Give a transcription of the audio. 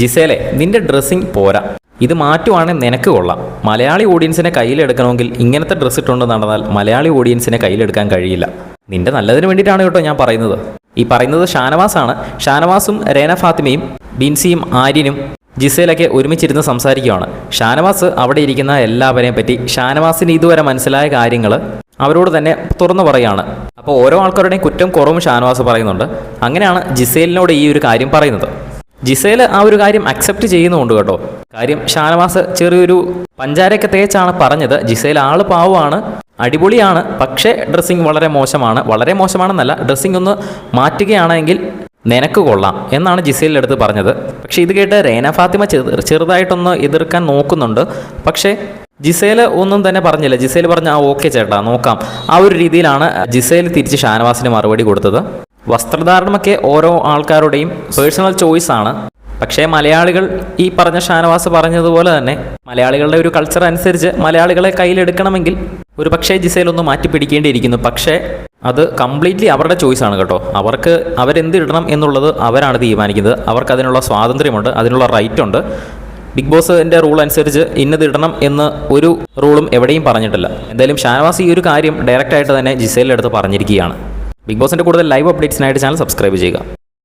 ജിസേലെ നിന്റെ ഡ്രസ്സിംഗ് പോരാ. ഇത് മാറ്റുവാണെങ്കിൽ നിനക്ക് കൊള്ളാം. മലയാളി ഓഡിയൻസിനെ കയ്യിലെടുക്കണമെങ്കിൽ ഇങ്ങനത്തെ ഡ്രസ്സ് ഇട്ടുകൊണ്ട് നടന്നാൽ മലയാളി ഓഡിയൻസിനെ കയ്യിലെടുക്കാൻ കഴിയില്ല. നിന്റെ നല്ലതിന് വേണ്ടിയിട്ടാണ് കേട്ടോ ഞാൻ പറയുന്നത്. ഈ പറയുന്നത് ഷാനവാസാണ്. ഷാനവാസും രേന ഫാത്തിമയും ബിൻസിയും ആര്യനും ജിസേലൊക്കെ ഒരുമിച്ചിരുന്ന് സംസാരിക്കുകയാണ് ഷാനവാസ് അവിടെ ഇരിക്കുന്ന എല്ലാവരെയും പറ്റി ഷാനവാസിന് ഇതുവരെ മനസ്സിലായ കാര്യങ്ങൾ അവരോട് തന്നെ തുറന്നു പറയാണ്. അപ്പോൾ ഓരോ ആൾക്കാരുടെയും കുറ്റം കുറവും ഷാനവാസ് പറയുന്നുണ്ട്. അങ്ങനെയാണ് ജിസേലിനോട് ഈ ഒരു കാര്യം പറയുന്നത്. ജിസേൽ ആ ഒരു കാര്യം അക്സെപ്റ്റ് ചെയ്യുന്നുണ്ട് കേട്ടോ. കാര്യം ഷാനവാസ് ചെറിയൊരു പഞ്ചാരയൊക്കെ തേച്ചാണ് പറഞ്ഞത്. ജിസേൽ ആൾ പാവമാണ് അടിപൊളിയാണ് പക്ഷേ ഡ്രസ്സിങ് വളരെ മോശമാണ്. വളരെ മോശമാണെന്നല്ല ഡ്രസ്സിങ് ഒന്ന് മാറ്റുകയാണെങ്കിൽ നിനക്ക് കൊള്ളാം എന്നാണ് ജിസേലിന്റെ അടുത്ത് പറഞ്ഞത്. പക്ഷേ ഇത് കേട്ട് റേന ഫാത്തിമ ചെറു ചെറുതായിട്ടൊന്ന് എതിർക്കാൻ നോക്കുന്നുണ്ട്. പക്ഷേ ജിസേൽ ഒന്നും തന്നെ പറഞ്ഞില്ല. ജിസേൽ പറഞ്ഞ ആ ഓക്കെ ചേട്ടാ നോക്കാം. ആ ഒരു രീതിയിലാണ് ജിസേൽ തിരിച്ച് ഷാനവാസിന് മറുപടി കൊടുത്തത്. വസ്ത്രധാരണമൊക്കെ ഓരോ ആൾക്കാരുടെയും പേഴ്സണൽ ചോയ്സ് ആണ്. പക്ഷേ മലയാളികൾ ഈ പറഞ്ഞ ഷാനവാസ് പറഞ്ഞതുപോലെ തന്നെ മലയാളികളുടെ ഒരു കൾച്ചർ അനുസരിച്ച് മലയാളികളെ കയ്യിലെടുക്കണമെങ്കിൽ ഒരു പക്ഷേ ജിസയിലൊന്ന് മാറ്റി പിടിക്കേണ്ടിയിരിക്കുന്നു. പക്ഷേ അത് കംപ്ലീറ്റ്ലി അവരുടെ ചോയ്സ് ആണ് കേട്ടോ. അവർക്ക് അവരെന്ത് ഇടണം എന്നുള്ളത് അവരാണ് തീരുമാനിക്കുന്നത്. അവർക്ക് അതിനുള്ള സ്വാതന്ത്ര്യമുണ്ട് അതിനുള്ള റൈറ്റ് ഉണ്ട്. ബിഗ് ബോസിന്റെ റൂൾ അനുസരിച്ച് ഇന്നത് ഇടണം എന്ന് ഒരു റൂളും എവിടെയും പറഞ്ഞിട്ടില്ല. എന്തായാലും ഷാനവാസ് ഈ ഒരു കാര്യം ഡയറക്റ്റായിട്ട് തന്നെ ജിസയിലെടുത്ത് പറഞ്ഞിരിക്കുകയാണ്. ബിഗ് ബോസിന്റെ കൂടുതൽ ലൈവ് അപ്ഡേറ്റ്സിനായിട്ട് ചാനൽ സബ്സ്ക്രൈബ് ചെയ്യുക.